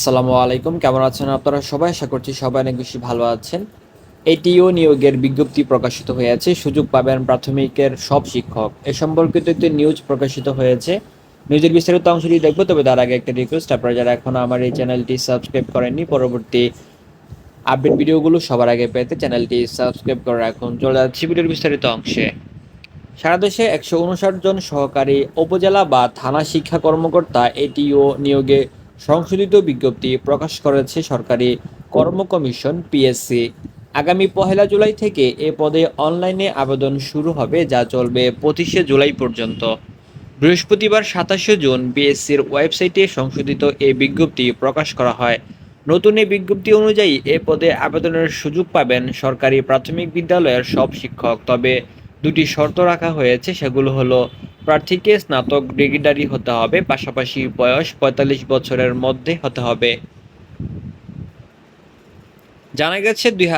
আসসালামু আলাইকুম, কেমন আছেন আপনারা সবাই? আশা করছি সবাই অনেক বেশি ভালো আছেন। এটিও নিয়োগের বিজ্ঞপ্তি প্রকাশিত হয়েছে, সুযোগ পাবেন প্রাথমিকের সব শিক্ষক। এ সম্পর্কিত একটি নিউজ প্রকাশিত হয়েছে। নিউজের বিস্তারিত অংশটি দেখব, তবে তার আগে একটা রিকোয়েস্ট আপনারা যারা এখন আমার এই চ্যানেলটি সাবস্ক্রাইব করেননি, পরবর্তী আপডেট ভিডিওগুলো সবার আগে পেতে চ্যানেলটি সাবস্ক্রাইব করে রাখুন। চলে যাচ্ছি ভিডিওর বিস্তারিত অংশে। সারা দেশে একশো উনষাট জন সহকারী উপজেলা বা থানা শিক্ষা কর্মকর্তা এটিও নিয়োগে সংশোধিত বিজ্ঞপ্তি প্রকাশ করেছে সরকারি কর্ম কমিশন পিএসসি আগামী পহেলা জুলাই থেকে এ পদে অনলাইনে আবেদন শুরু হবে, যা চলবে পঁচিশে জুলাই পর্যন্ত। বৃহস্পতিবার সাতাশে জুন বিএসসির ওয়েবসাইটে সংশোধিত এই বিজ্ঞপ্তি প্রকাশ করা হয়। নতুন এই বিজ্ঞপ্তি অনুযায়ী এ পদে আবেদনের সুযোগ পাবেন সরকারি প্রাথমিক বিদ্যালয়ের সব শিক্ষক, তবে দুটি শর্ত রাখা হয়েছে, সেগুলো হলো প্রার্থীকে স্নাতক ডিগ্রিধারী হতে হবে, পাশাপাশি বয়স পঁয়তাল্লিশ বছরের মধ্যে হতে হবে। জানা গেছে দুই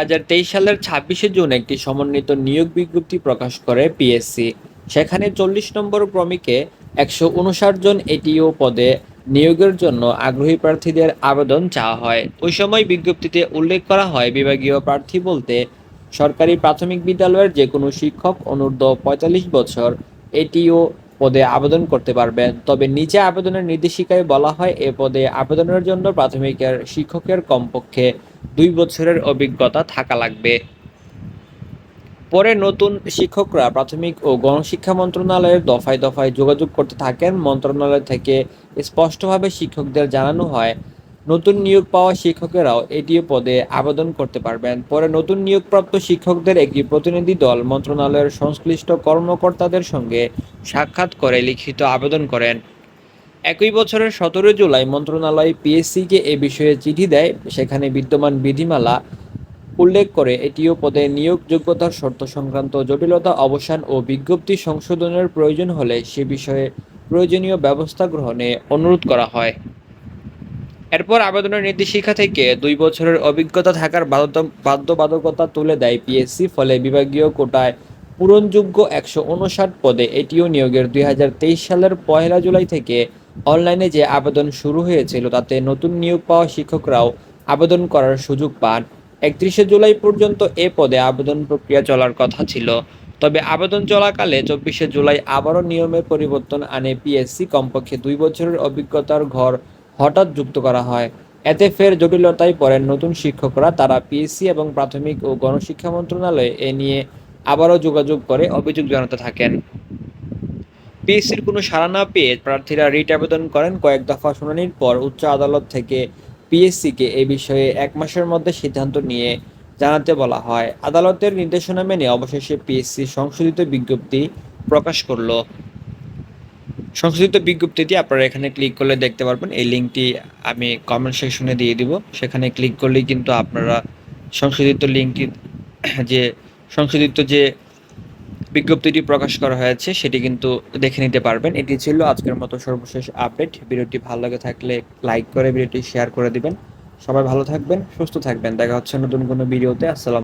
সালের ছাব্বিশে জুন একটি সমন্বিত নিয়োগ বিজ্ঞপ্তি প্রকাশ করে পিএসসি। সেখানে চল্লিশ নম্বর ক্রমিকে একশো উনষাট জন এটিও পদে নিয়োগের জন্য আগ্রহী প্রার্থীদের আবেদন চাওয়া হয়। ওই সময় বিজ্ঞপ্তিতে উল্লেখ করা হয়, বিভাগীয় প্রার্থী বলতে সরকারি প্রাথমিক বিদ্যালয়ের যে কোনো শিক্ষক অনূর্ধ্ব পঁয়তাল্লিশ বছর এটিও পদে আবেদন করতে পারবেন তবে নিচে আবেদনের নির্দেশিকায় বলা হয়, এ পদে আবেদনের জন্য প্রাথমিকের শিক্ষকের কমপক্ষে দুই বছরের অভিজ্ঞতা থাকা লাগবে। পরে নতুন শিক্ষকরা প্রাথমিক ও গণশিক্ষা মন্ত্রণালয়ের দফায় দফায় যোগাযোগ করতে থাকেন। মন্ত্রণালয় থেকে স্পষ্টভাবে শিক্ষকদের জানানো হয় নতুন নিয়োগ পাওয়া শিক্ষকেরাও এটিও পদে আবেদন করতে পারবেন। পরে নতুন নিয়োগপ্রাপ্ত শিক্ষকদের একটি প্রতিনিধি দল মন্ত্রণালয়ের সংশ্লিষ্ট কর্মকর্তাদের সঙ্গে সাক্ষাৎ করে লিখিত আবেদন করেন। একই বছরের সতেরো জুলাই মন্ত্রণালয় পিএসসিকে এ বিষয়ে চিঠি দেয়। সেখানে বিদ্যমান বিধিমালা উল্লেখ করে এটিও পদে নিয়োগ যোগ্যতার শর্ত সংক্রান্ত জটিলতা, অবসান ও বিজ্ঞপ্তি সংশোধনের প্রয়োজন হলে সে বিষয়ে প্রয়োজনীয় ব্যবস্থা গ্রহণে অনুরোধ করা হয়। এরপর আবেদনের নির্দেশিকা থেকে দুই বছরের অভিজ্ঞতা থাকার বাধ্যবাধকতা তুলে দেয় পিএসসি, ফলে বিভাগীয় কোটায় পূরণযোগ্য একশো উনষাট পদে এটিও নিয়োগের দুই হাজার তেইশ সালের পয়লা জুলাই থেকে অনলাইনে যে আবেদন শুরু হয়েছিল, তাতে নতুন নিয়োগ পাওয়া শিক্ষকরাও আবেদন করার সুযোগ পান। একত্রিশে জুলাই পর্যন্ত এ পদে আবেদন প্রক্রিয়া চলার কথা ছিল। তবে আবেদন চলাকালে চব্বিশে জুলাই আবারও নিয়মের পরিবর্তন আনে পিএসসি। কমপক্ষে দুই বছরের অভিজ্ঞতার ঘর হঠাৎ যুক্ত করা হয়। এতে ফের জটিলতায় পড়েন নতুন শিক্ষকরা। তারা পিএসসি এবং প্রাথমিক ও গণশিক্ষা মন্ত্রণালয়ে এ নিয়ে আবারও যোগাযোগ করে অভিযোগ জানাতে থাকেন। পিএসসির কোনো সাড়া না পেয়ে প্রার্থীরা রিট আবেদন করেন। কয়েক দফা শুনানির পর উচ্চ আদালত থেকে পিএসসিকে এ বিষয়ে এক মাসের মধ্যে সিদ্ধান্ত নিয়ে জানাতে বলা হয়। আদালতের নির্দেশনা মেনে অবশেষে পিএসসি সংশোধিত বিজ্ঞপ্তি প্রকাশ করল। সংশোধিত বিজ্ঞপ্তিটি আপনারা এখানে ক্লিক করলে দেখতে পারবেন। এই লিঙ্কটি আমি কমেন্ট সেকশনে দিয়ে দিব। সেখানে ক্লিক করলেই কিন্তু আপনারা সংশোধিত লিঙ্কটি যে সংশোধিত যে বিজ্ঞপ্তিটি প্রকাশ করা হয়েছে, সেটি কিন্তু দেখে নিতে পারবেন। এটি ছিল আজকের মতো সর্বশেষ আপডেট। ভিডিওটি ভালো লাগে থাকলে লাইক করে, ভিডিওটি শেয়ার করে দিবেন। সবাই ভালো থাকবেন, সুস্থ থাকবেন। দেখা হচ্ছে নতুন কোনো ভিডিওতে। আসসালাম